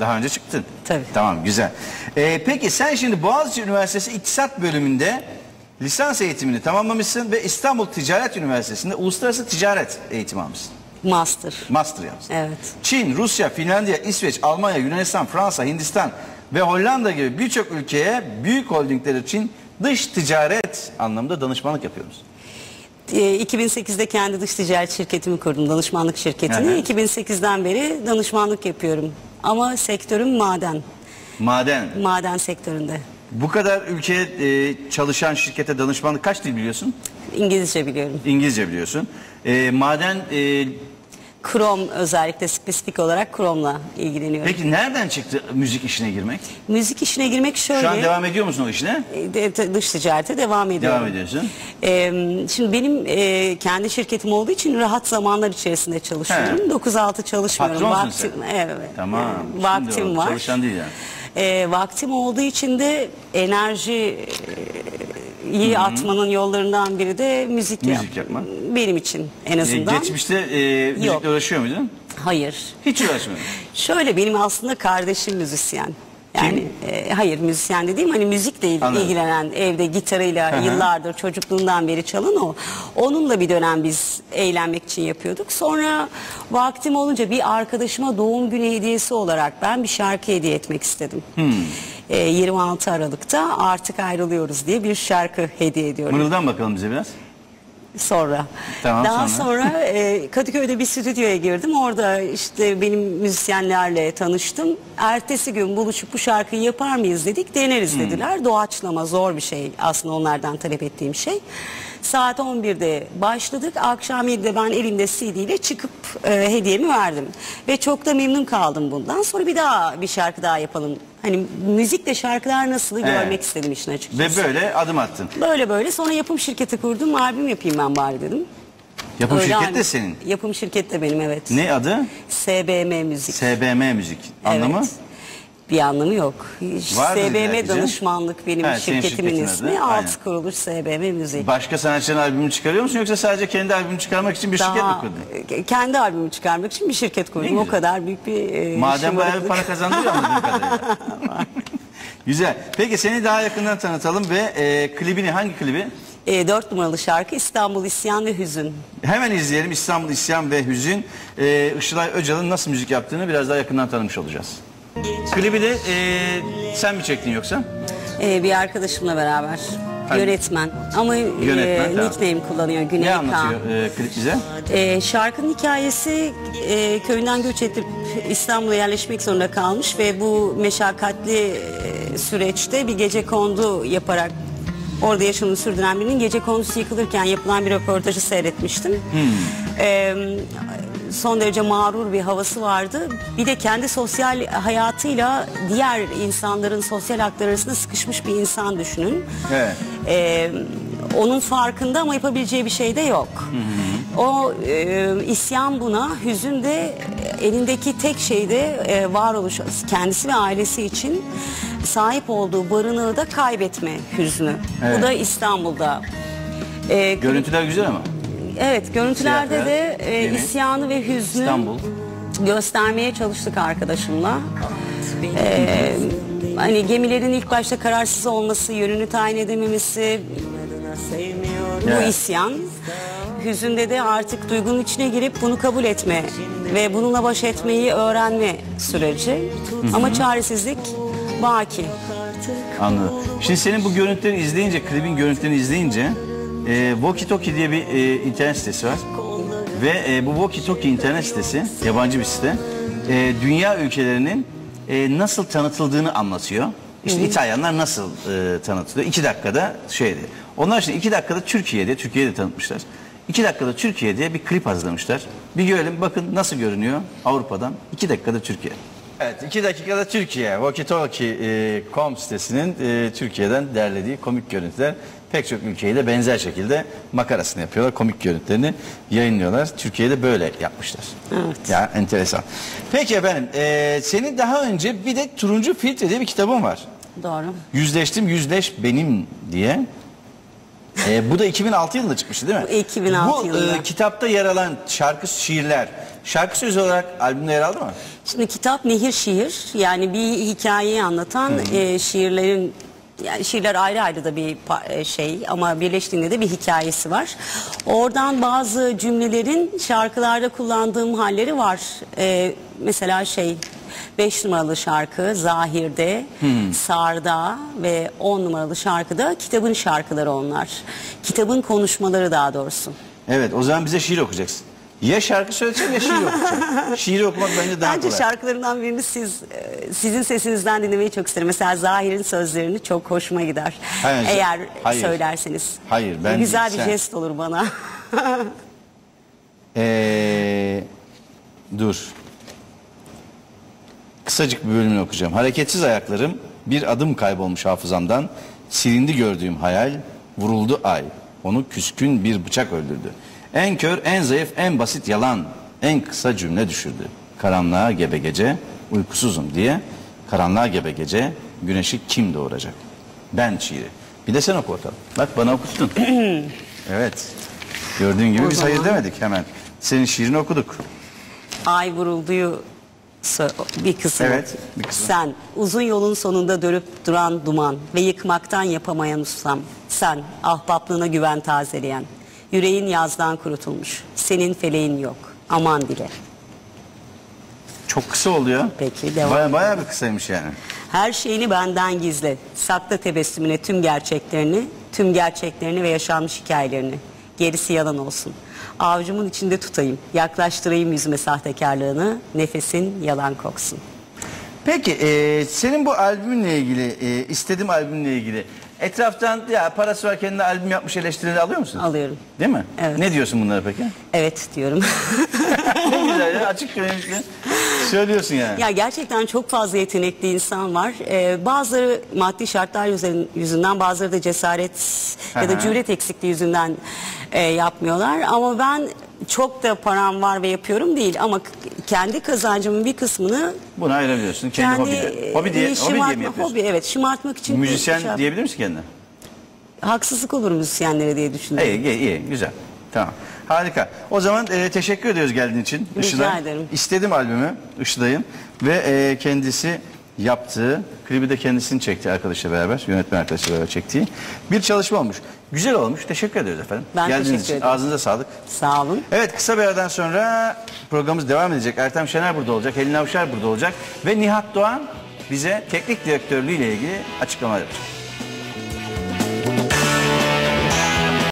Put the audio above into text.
Daha önce çıktın. Tabii. Tamam güzel. Ee, peki sen şimdi Boğaziçi Üniversitesi İktisat bölümünde lisans eğitimini tamamlamışsın ve İstanbul Ticaret Üniversitesi'nde uluslararası ticaret eğitimi almışsın. Master. Master yapmışsın. Evet. Çin, Rusya, Finlandiya, İsveç, Almanya, Yunanistan, Fransa, Hindistan ve Hollanda gibi birçok ülkeye büyük holdingler için dış ticaret anlamında danışmanlık yapıyoruz. Ee, 2008'de kendi dış ticaret şirketimi kurdum. Danışmanlık şirketini. Hı hı. 2008'den beri danışmanlık yapıyorum. Ama sektörüm maden. Maden. Maden sektöründe. Bu kadar ülkeye e, çalışan şirkete danışmanlık kaç dil biliyorsun? İngilizce biliyorum. İngilizce biliyorsun. E, maden e, Krom özellikle spesifik olarak kromla ilgileniyorum. peki nereden çıktı müzik işine girmek? Müzik işine girmek şöyle. Şu an devam ediyor musun o işine? e, de- dış ticarete devam ediyorum. Devam ediyorsun. Ee, şimdi benim e, kendi şirketim olduğu için rahat zamanlar içerisinde çalışıyorum. He. 9-6 çalışmıyorum. Patronsun vaktim, sen. Evet. Tamam. e, Şimdi vaktim o, var. Çalışan değil yani. E, vaktim olduğu için de enerji e, iyi atmanın yollarından biri de müzik, Müzik yap- yapmak. Benim için en E, azından. geçmişte e, müzikle Yok. uğraşıyor muydun? Hayır. Hiç uğraşmıyordun. Şöyle benim aslında kardeşim müzisyen. Yani e, hayır müzisyen dediğim hani müzikle il- Anladım. ilgilenen evde gitarıyla Hı hı. yıllardır çocukluğundan beri çalan o. Onunla bir dönem biz eğlenmek için yapıyorduk. Sonra vaktim olunca bir arkadaşıma doğum günü hediyesi olarak ben bir şarkı hediye etmek istedim. Hmm. E, 26 Aralık'ta artık ayrılıyoruz diye bir şarkı hediye ediyorum Mırıldan bakalım bize biraz. Sonra. Tamam, Daha sonra. sonra, e, Kadıköy'de bir stüdyoya girdim. Orada işte benim müzisyenlerle tanıştım. Ertesi gün buluşup bu şarkıyı yapar mıyız dedik. Deneriz Hmm. dediler. Doğaçlama zor bir şey aslında onlardan talep ettiğim şey. Saat 11'de başladık. Akşam 7'de ben elimde CD ile çıkıp e, hediyemi verdim. Ve çok da memnun kaldım bundan. Sonra bir daha bir şarkı daha yapalım. Hani müzikle şarkılar nasıl Evet. görmek istedim işin açıkçası. Ve böyle adım attın. Böyle böyle sonra yapım şirketi kurdum. Albüm yapayım ben bari dedim. Yapım Öyle şirketi albüm- de senin. Yapım şirketi de benim evet. Ne adı? SBM Müzik. SBM Müzik. Anlamı? Evet. Bir anlamı yok. Vardır SBM danışmanlık benim Ha, şirketimin ismi. adı, Alt aynen. kuruluş SBM Müzik. Başka sanatçının albümünü çıkarıyor musun yoksa sadece kendi albümünü çıkarmak için bir şirket mi Daha kurdun? kendi albümümü çıkarmak için bir şirket kurdum. O kadar büyük bir e, Madem bayağı bir para kazandırıyor anladığım kadarıyla. Güzel. Peki seni daha yakından tanıtalım ve e, klibini hangi klibi? E, dört numaralı şarkı İstanbul İsyan ve Hüzün. Hemen izleyelim İstanbul İsyan ve Hüzün. E, Işılay Öcal'ın nasıl müzik yaptığını biraz daha yakından tanımış olacağız. Klibi de e, sen mi çektin yoksa? E, bir arkadaşımla beraber. Hangi? Yönetmen. Ama Yönetmen, e, tamam. nickname kullanıyor Güney Ne Kaan. anlatıyor e, klip bize? Ee, şarkının hikayesi e, köyünden göç edip İstanbul'a yerleşmek zorunda kalmış ve bu meşakkatli e, süreçte bir gece kondu yaparak orada yaşamını sürdüren birinin gece kondusu yıkılırken yapılan bir röportajı seyretmiştim. Ee, son derece mağrur bir havası vardı. Bir de kendi sosyal hayatıyla diğer insanların sosyal hakları arasında sıkışmış bir insan düşünün. Evet. Ee, onun farkında ama yapabileceği bir şey de yok. O e, isyan buna, hüzün de elindeki tek şey de e, varoluş kendisi ve ailesi için sahip olduğu barınağı da kaybetme hüznü. Evet. Bu da İstanbul'da. E, Görüntüler güzel ama. Evet, görüntülerde Siyah de e, isyanı ve hüznü İstanbul. göstermeye çalıştık arkadaşımla. Ee, hani gemilerin ilk başta kararsız olması, yönünü tayin edememesi, bu isyan. Hüzünde de artık duygunun içine girip bunu kabul etme ve bununla baş etmeyi öğrenme süreci. Ama çaresizlik baki. Anladım. Şimdi senin bu görüntüleri izleyince, klibin görüntülerini izleyince e, Walkie Talkie diye bir e, internet sitesi var. Ve e, bu Walkie Talkie internet sitesi, yabancı bir site, e, dünya ülkelerinin e, nasıl tanıtıldığını anlatıyor. İşte İtalyanlar nasıl e, tanıtılıyor? İki dakikada şeydi. Onlar şimdi iki dakikada Türkiye'de, Türkiye'de tanıtmışlar. İki dakikada Türkiye'de bir klip hazırlamışlar. Bir görelim bakın nasıl görünüyor Avrupa'dan. İki dakikada Türkiye. Evet iki dakikada Türkiye. Walkie Talkie.com sitesinin e, Türkiye'den derlediği komik görüntüler. Pek çok ülkeyi de benzer şekilde makarasını yapıyorlar. Komik görüntülerini yayınlıyorlar. Türkiye'de böyle yapmışlar. Evet. Ya enteresan. Peki efendim e, senin daha önce bir de Turuncu Filtre diye bir kitabın var. Doğru. Yüzleştim yüzleş benim diye. E, bu da 2006 yılında çıkmıştı değil mi? Bu 2006 Bu yılında. e, kitapta yer alan şarkı şiirler Şarkı sözü olarak albümde yer aldı mı? Şimdi kitap nehir şiir yani bir hikayeyi anlatan e, şiirlerin yani şiirler ayrı ayrı da bir e, şey ama birleştiğinde de bir hikayesi var. Oradan bazı cümlelerin şarkılarda kullandığım halleri var. E, mesela şey 5 numaralı şarkı Zahir'de, Sarda ve 10 numaralı şarkıda kitabın şarkıları onlar. Kitabın konuşmaları daha doğrusu. Evet o zaman bize şiir okuyacaksın. Ya şarkı söyleyeceksin ya şiir okuyacaksın. Şiir okumak bence daha Bence kolay. şarkılarından birini siz e, sizin sesinizden dinlemeyi çok isterim. Mesela Zahir'in sözlerini çok hoşuma gider. Hayır, Eğer hayır. söylerseniz. Hayır, ben Güzel değil, bir sen. jest olur bana. Ee, dur. Kısacık bir bölümünü okuyacağım. Hareketsiz ayaklarım bir adım kaybolmuş hafızamdan. Silindi gördüğüm hayal, vuruldu ay. Onu küskün bir bıçak öldürdü. En kör, en zayıf, en basit yalan. En kısa cümle düşürdü. Karanlığa gebe gece, uykusuzum diye. Karanlığa gebe gece, güneşi kim doğuracak? Ben şiiri. Bir de sen oku bakalım. Bak bana okuttun. evet. Gördüğün gibi O biz hayır zaman- demedik hemen. Senin şiirini okuduk. Ay vurulduyu bir kısmı. Evet, bir kısmı. Sen uzun yolun sonunda dönüp duran duman ve yıkmaktan yapamayan ustam. Sen ahbaplığına güven tazeleyen. Yüreğin yazdan kurutulmuş. Senin feleğin yok. Aman dile. Çok kısa oldu ya. Peki, devam. Baya, bayağı bir kısaymış yani. Her şeyini benden gizle. Sakla tebessümüne tüm gerçeklerini, tüm gerçeklerini ve yaşanmış hikayelerini. Gerisi yalan olsun. Avcumun içinde tutayım. Yaklaştırayım yüzüme sahtekarlığını. Nefesin yalan koksun. Peki e, senin bu albümünle ilgili, e, istediğim albümle ilgili etraftan ya parası var kendine albüm yapmış eleştirileri alıyor musun? Alıyorum. Değil mi? Evet. Ne diyorsun bunlara peki? Evet diyorum. ne güzel ya açık söylemişsin. Söylüyorsun yani. ya gerçekten çok fazla yetenekli insan var. Ee, bazıları maddi şartlar yüzün- yüzünden, bazıları da cesaret ya da cüret eksikliği yüzünden e, yapmıyorlar. Ama ben çok da param var ve yapıyorum değil ama kendi kazancımın bir kısmını Bunu ayırabiliyorsun. Kendi, kendi hobide. Hobi diye, hobi diye mi yapıyorsun? Hobi evet şımartmak için. Müzisyen şey- diyebilir misin kendine? Haksızlık olur müzisyenlere diye düşünüyorum. İyi, iyi, iyi, güzel. Tamam. Harika. O zaman e, teşekkür ediyoruz geldiğin için. Rica ederim. İstedim albümü Işılay'ın ve e, kendisi yaptığı, klibi de kendisini çekti arkadaşla beraber, yönetmen arkadaşla beraber çektiği bir çalışma olmuş. Güzel olmuş. Teşekkür ediyoruz efendim. Ben Geldiğiniz teşekkür için. ederim. Ağzınıza sağlık. Sağ olun. Evet kısa bir aradan sonra programımız devam edecek. Ertem Şener burada olacak, Helin Avşar burada olacak ve Nihat Doğan bize teknik direktörlüğü ile ilgili açıklamalar yapacak.